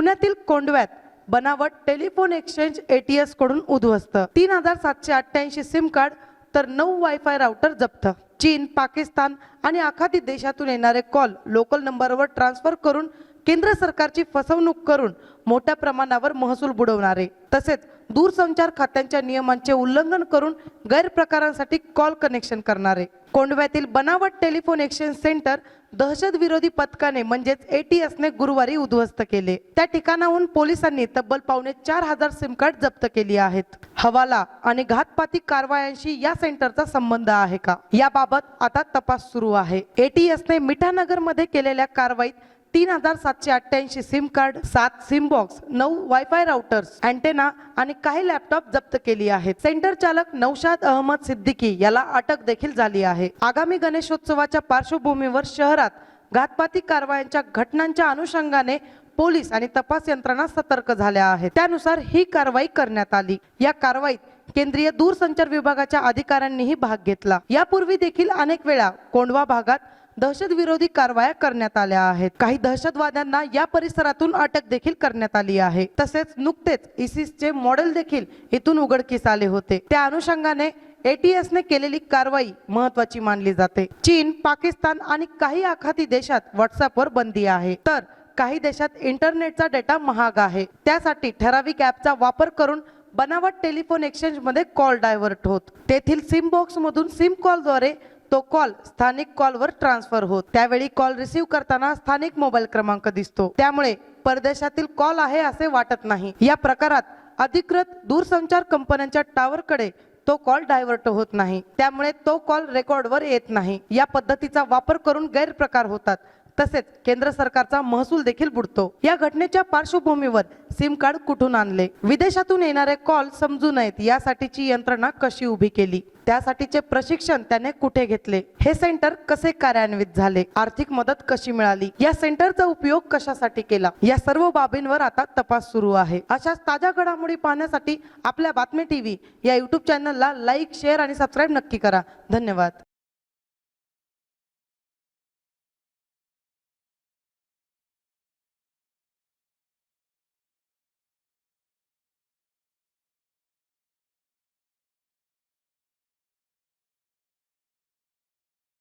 पुण्यातील कोंडव्यात बनावट telephone exchange एटीएसकडून उद्ध्वस्त. तीन हजार सातशे अठ्ठ्याऐंशी सिम कार्ड तर नऊ वायफाय राउटर जप्त. चीन पाकिस्तान आणि आखाती देशातून येणारे कॉल लोकल नंबरवर ट्रान्सफर करून केंद्र सरकारची फसवणूक करून मोठ्या प्रमाणावर महसूल बुडवणारे तसेच दूरसंचार खात्यांच्या नियमांचे उल्लंघन करून गैरप्रकारांसाठी कॉल कनेक्शन करणारे. कोंडव्यातील बनावट टेलिफोन एक्सचेंज सेंटर दहशत विरोधी पथकाने म्हणजेच एटीएसने गुरुवारी उद्ध्वस्त केले. त्या ठिकाणाहून पोलिसांनी तब्बल पावणे चार हजार सिम कार्ड जप्त केली आहेत. हवाला आणि घातपाती कारवायांशी या सेंटरचा संबंध आहे का? याबाबत आता तपास सुरू आहे. एटीएसने मिठानगरमध्ये केलेल्या कारवाईत तीन हजार सातशे अठ्ठ्याऐंशी सिम कार्ड सात सिम बॉक्स नऊ वायफाय राउटर्स अँटेना आणि काही लॅपटॉप जप्त केली आहेत. सेंटर चालक नौशाद अहमद सिद्दीकी याला अटक देखील झाली आहे. आगामी गणेशोत्सवाच्या पार्श्वभूमीवर शहरात घातपाती कारवायांच्या घटनांच्या अनुषंगाने पोलीस आणि तपास यंत्रणा सतर्क झाल्या आहेत. त्यानुसार ही कारवाई करण्यात आली. या कारवाईत केंद्रीय दूरसंचार विभागाच्या अधिकाऱ्यांनीही भाग घेतला. यापूर्वी देखील अनेक वेळा कोंडवा भागात दहशत विरोधी कारवाया करण्यात आल्या आहेत. काही दहशतवाद्यांना या परिसरातून अटक देखील करण्यात आली आहे. तसेच नुकतेच इसिसचे मॉडेल देखील इथून उघडकीस आले होते. त्या अनुषंगाने एटीएसने केलेली कारवाई महत्वाची मानली जाते. चीन पाकिस्तान आणि काही आखाती देशात व्हॉट्सअपवर बंदी आहे. तर काही देशात इंटरनेटचा डेटा महाग आहे. त्यासाठी ठराविक ॲपचा वापर करून बनावट टेलिफोन एक्सचेंजमध्ये कॉल डायव्हर्ट होत. तेथील सिम बॉक्समधून सिम कॉलद्वारे तो कॉल स्थानिक कॉलवर ट्रान्सफर होत. त्यावेळी कॉल रिसीव्ह करताना स्थानिक मोबाईल क्रमांक दिसतो. त्यामुळे परदेशातील कॉल आहे असे वाटत नाही. या प्रकारात अधिकृत दूरसंचार कंपन्यांच्या टावरकडे तो कॉल डायव्हर्ट होत नाही. त्यामुळे तो कॉल रेकॉर्डवर येत नाही. या पद्धतीचा वापर करून गैरप्रकार होतात. तसेच केंद्र सरकारचा महसूल देखील बुडतो. या घटनेच्या पार्श्वभूमीवर सिम कार्ड कुठून आणले? विदेशातून येणारे कॉल समजू नयेत यासाठीची यंत्रणा कशी उभी केली? त्यासाठीचे प्रशिक्षण त्याने कुठे घेतले? हे सेंटर कसे कार्यान्वित झाले? आर्थिक मदत कशी मिळाली? या सेंटरचा उपयोग कशासाठी केला? या सर्व बाबींवर आता तपास सुरू आहे. अशाच ताज्या घडामोडी पाहण्यासाठी आपल्या बातमी टीव्ही या युट्यूब चॅनलला लाईक शेअर आणि सबस्क्राईब नक्की करा. धन्यवाद.